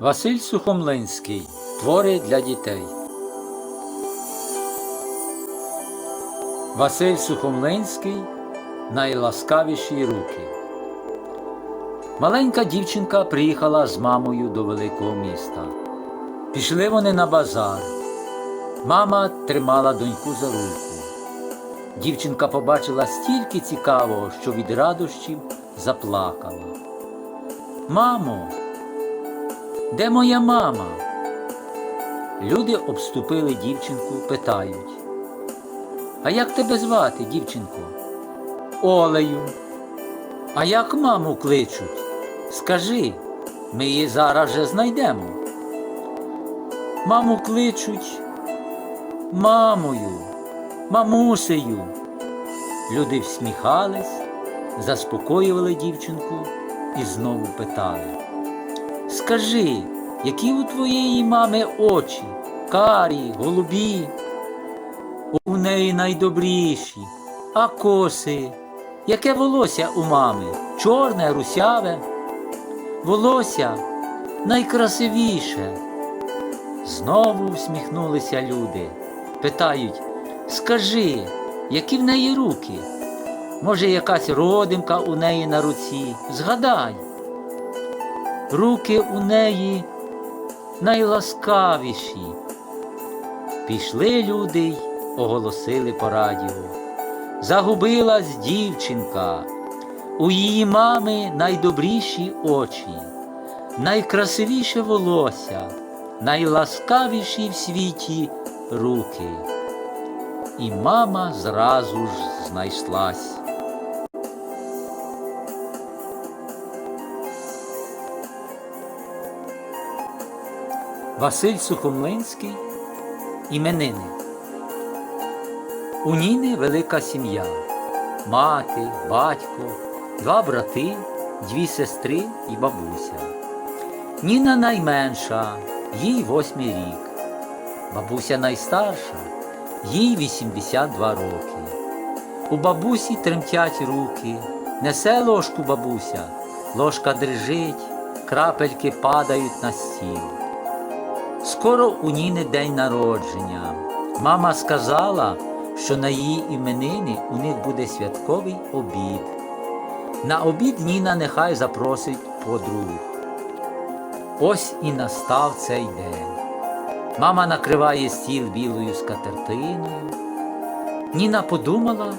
Василь Сухомлинський. Твори для дітей. Василь Сухомлинський. Найласкавіші руки. Маленька дівчинка приїхала з мамою до великого міста. Пішли вони на базар. Мама тримала доньку за руку. Дівчинка побачила стільки цікавого, що від радощів заплакала. Мамо, де моя мама? Люди обступили дівчинку, питають. А як тебе звати, дівчинко? Олею. А як маму кличуть? Скажи, ми її зараз же знайдемо. Маму кличуть мамою, мамусею. Люди всміхались, заспокоювали дівчинку і знову питали. Скажи, які у твоєї мами очі, карі, голубі, у неї найдобріші, а коси, яке волосся у мами, чорне, русяве, волосся найкрасивіше. Знову всміхнулися люди, питають, скажи, які в неї руки? Може, якась родимка у неї на руці? Згадай. Руки у неї найласкавіші. Пішли люди й оголосили по радіо. Загубилась дівчинка, у її мами найдобріші очі, найкрасивіше волосся, найласкавіші в світі руки. І мама зразу ж знайшлась. Василь Сухомлинський іменини. У Ніни велика сім'я. Мати, батько, два брати, дві сестри і бабуся. Ніна найменша, їй восьмий рік. Бабуся найстарша, їй 82 роки. У бабусі тремтять руки, несе ложку бабуся, ложка дрижить, крапельки падають на стіл. Скоро у Ніни день народження. Мама сказала, що на її іменини у них буде святковий обід. На обід Ніна нехай запросить подруг. Ось і настав цей день. Мама накриває стіл білою скатертиною. Ніна подумала,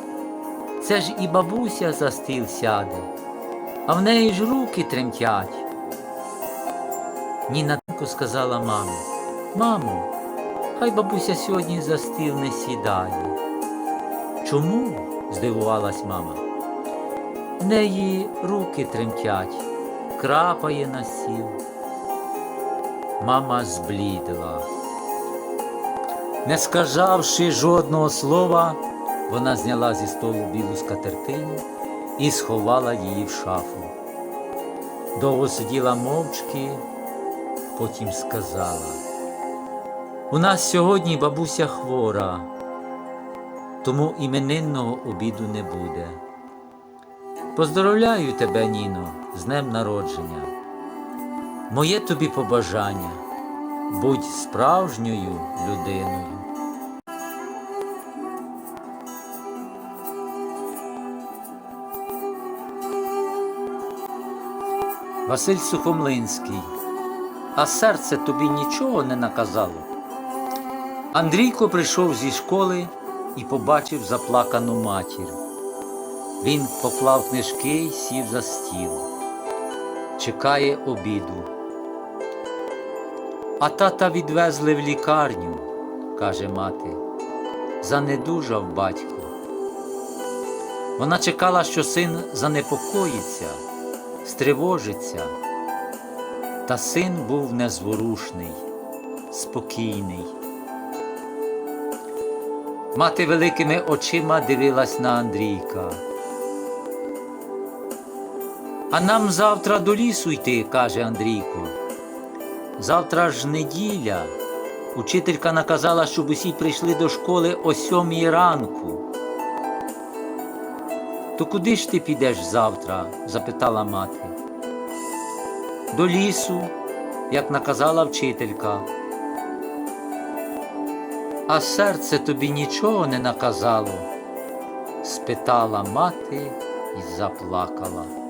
це ж і бабуся за стіл сяде, а в неї ж руки тремтять. Ніна тихо сказала мамі, мамо, хай бабуся сьогодні за стіл не сідає. Чому? здивувалась мама. В неї руки тремтять, крапає на стіл. Мама зблідла. Не сказавши жодного слова, вона зняла зі столу білу скатертину і сховала її в шафу. Довго сиділа мовчки, потім сказала. У нас сьогодні бабуся хвора, тому іменинного обіду не буде. Поздоровляю тебе, Ніно, з днем народження. Моє тобі побажання будь справжньою людиною. Василь Сухомлинський. А серце тобі нічого не наказало. Андрійко прийшов зі школи і побачив заплакану матір. Він поклав книжки й сів за стіл. Чекає обіду. А тата відвезли в лікарню, каже мати. Занедужав батько. Вона чекала, що син занепокоїться, стривожиться. Та син був незворушний, спокійний. Мати великими очима дивилась на Андрійка. А нам завтра до лісу йти, каже Андрійко. Завтра ж неділя. Учителька наказала, щоб усі прийшли до школи о сьомій ранку. То куди ж ти підеш завтра? запитала мати. До лісу, як наказала вчителька. А серце тобі нічого не наказало? спитала мати і заплакала.